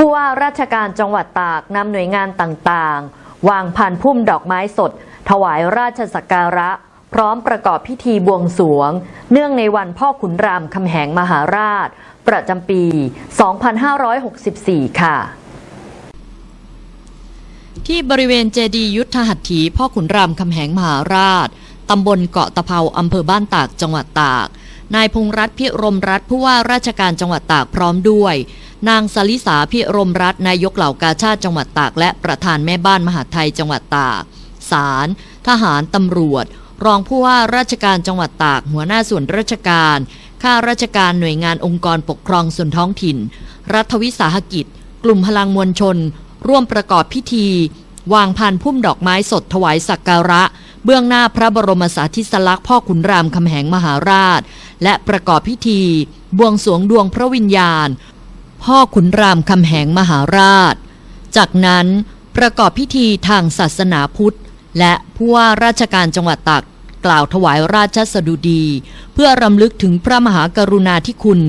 ผู้ว่าราชการจังหวัดตากนำหน่วยงานต่างๆ วางพันพุ่มดอกไม้สด ถวายราชสักการะ พร้อมประกอบพิธีบวงสรวง เนื่องในวันพ่อขุนรามคำแหงมหาราช ประจำปี 2564 ค่ะที่บริเวณเจดีย์ยุทธหัตถีพ่อขุนรามคำแหงมหาราช ตำบลเกาะตะเภาอำเภอบ้านตากจังหวัดตาก นายพงษ์รัตน์พิรมรัฐผู้ว่าราชการจังหวัดตากพร้อมด้วย นางสลิสาพิรมรัตน์นายกเหล่ากาชาติจังหวัดตากและประธานแม่บ้านมหาไทยจังหวัดตากศาลทหารตำรวจ รองผู้ว่าราชการจังหวัดตาก หัวหน้าส่วนราชการ ข้าราชการหน่วยงานองค์กรปกครองส่วนท้องถิ่น รัฐวิสาหกิจ กลุ่มพลังมวลชน ร่วมประกอบพิธี วางพันพุ่มดอกไม้สดถวายสักการะ เบื้องหน้าพระบรมสาธิสลักษณ์พ่อขุนรามคำแหงมหาราช และประกอบพิธี บวงสรวงดวงพระวิญญาณ พ่อขุนรามคำแหงมหาราช จากนั้นประกอบพิธีทางศาสนาพุทธ และผู้ว่าราชการจังหวัดตากกล่าวถวายราชสดุดี เพื่อรำลึกถึงพระมหากรุณาธิคุณ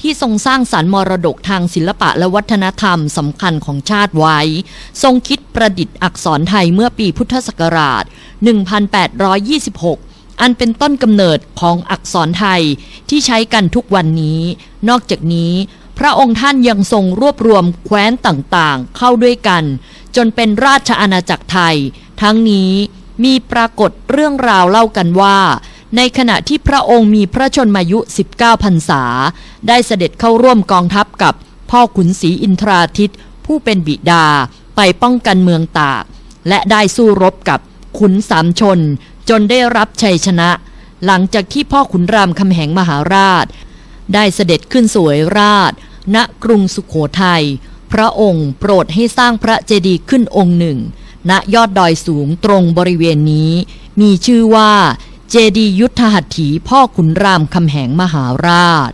ที่ทรงสร้างสรรค์มรดกทางศิลปะและวัฒนธรรมสำคัญของชาติไว้ ทรงคิดประดิษฐ์อักษรไทยเมื่อปีพุทธศักราช 1826 อันเป็นต้นกำเนิดของอักษรไทยที่ใช้กันทุกวันนี้ นอกจากนี้ พระองค์ท่านยังทรงรวบรวมแคว้นต่างๆ เข้าด้วยกัน จนเป็นราชอาณาจักรไทย ทั้งนี้มีปรากฏเรื่องราวเล่ากันว่า ในขณะที่พระองค์มีพระชนมายุ 19พรรษา ได้เสด็จเข้าร่วมกองทัพกับพ่อขุนศรีอินทราทิตผู้เป็นบิดาไปป้องกันเมืองตาก และได้สู้รบกับขุนสามชน จนได้รับชัยชนะ หลังจากที่พ่อขุนรามคำแหงมหาราช ได้เสด็จขึ้นสวยราช ณกรุงสุขโขทัย พระองค์โปรดให้สร้างพระเจดีย์ขึ้นองค์หนึ่ง ณยอดดอยสูงตรงบริเวณนี้ มีชื่อว่า เจดีย์ยุทธหัตถีพ่อขุนรามคำแหงมหาราช